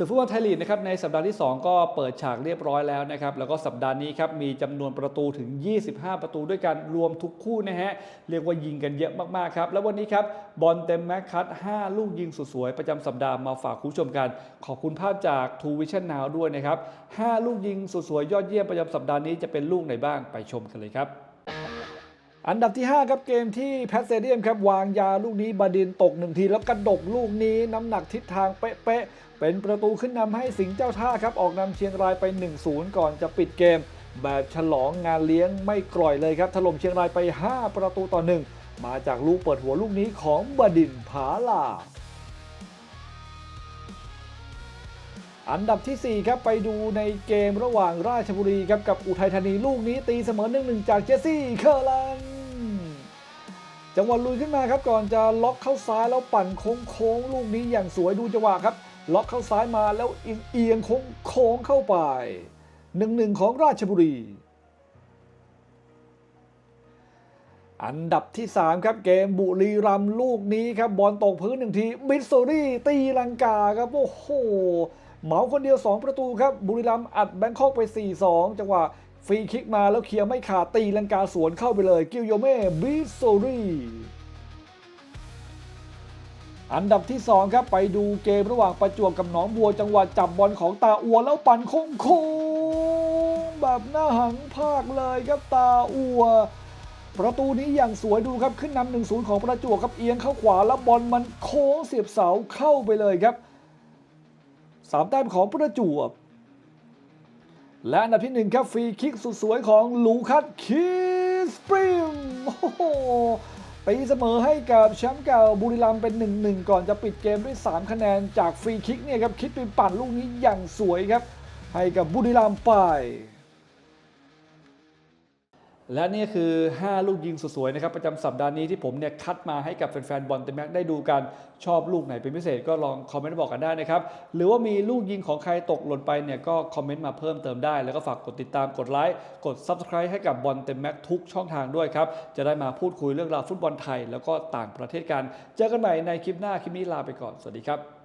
ศึกฟุตบอลไทยลีกนะครับในสัปดาห์ที่ 2 ก็เปิดฉากเรียบร้อยแล้วนะครับแล้วก็สัปดาห์นี้ครับมีจำนวนประตูถึง 25 ประตูด้วยกันรวมทุกคู่นะฮะเรียกว่ายิงกันเยอะมากๆครับแล้ววันนี้ครับบอลเต็มแม็กคัต5ลูกยิงสุดสวยประจำสัปดาห์มาฝากคุณผู้ชมกัน ขอบคุณภาพจาก True Vision Now ด้วยนะครับ5ลูกยิงสุดสวยยอดเยี่ยมประจำสัปดาห์นี้จะเป็นลูกไหนบ้างไปชมกันเลยครับ อันดับที่ 5 ครับเกมที่แพทเซเดียมครับวางยาลูกนี้บดินตกหนึ่งที แล้วกระดกลูกนี้น้ำหนักทิศทางเป๊ะๆเป็นประตูขึ้นนำให้สิงห์เจ้าท่าครับออกนำเชียงรายไป 1-0 ก่อนจะปิดเกม แบบฉลองงานเลี้ยงไม่กร่อยเลยครับถล่มเชียงรายไป 5 ประตูต่อ 1 มาจากลูกเปิดหัวลูกนี้ของบดินผาลาอันดับทีสี่4 ครับ ไปดูในเกมระหว่างราชบุรีครับกับอุทัยธานีลูกนี้ตีเสมอหนึ่งหนึ่งจากเจสซี่เคอร์ลัน จังหวะลุยขึ้นมาครับก่อนจะล็อกเข้าซ้ายแล้วปั่นโค้งโค้งๆลูกนี้อย่างสวยดูจังหวะครับ ล็อกเข้าซ้ายมาแล้วเอียงโค้งโค้งเข้าไปหนึ่งหนึ่งของราชบุรี อันดับที่ 3 ครับเกมบุรีรัมลูกนี้ครับบอลตกพื้นหนึ่งทีบิสโซรี่ตีลังกาครับโอ้โหเหมาคนเดียว 2 ประตูครับบุรีรัมอัดแบงคอกไป 4-2 จังหวะ ฟรีคิกมาแล้วเคลียร์ไม่ขาดตีลังกาสวนเข้าไปเลยกิลโยเม่บิสโซรี่อันดับที่ 2 ครับ ไปดูเกมระหว่างประจวบกับหนองบัวจังหวะจับบอลของตาอัวแล้วปั่นโค้งโค้งแบบหน้าหังภาคเลยครับตาอัว ประตูนี้อย่างสวยดูครับขึ้นนำหนึ่งศูนย์ของประจวบครับเอียงเข้าขวาแล้วบอลมันโค้งเสียบเสาเข้าไปเลยครับสามแต้มของประจวบ และอันดับที่หนึ่งครับฟรีคิกสุดสวยของลูคัสคิสปริมโอ้โหตีเสมอให้กับแชมป์เก่าบุรีรัมย์เป็น 1-1 ก่อนจะปิดเกมด้วย 3 คะแนนจากฟรีคิกเนี่ยครับคิดไปปั่นลูกนี้อย่างสวยครับ ให้กับบุรีรัมย์ไป และนี่คือ 5 ลูกยิงสวยๆนะครับประจำสัปดาห์นี้ที่ผมเนี่ยคัดมาให้กับแฟนๆบอลเต็มแม็กได้ดูกันชอบลูกไหนเป็นพิเศษก็ลองคอมเมนต์บอกกันได้นะครับ หรือว่ามีลูกยิงของใครตกหล่นไปเนี่ยก็คอมเมนต์มาเพิ่มเติมได้ แล้วก็ฝากกดติดตามกดไลค์กด Subscribe ให้กับบอลเต็มแม็กทุกช่องทางด้วยครับ จะได้มาพูดคุยเรื่องราวฟุตบอลไทย แล้วก็ต่างประเทศกัน เจอกันใหม่ในคลิปหน้าคลิปนี้ลาไปก่อนสวัสดีครับ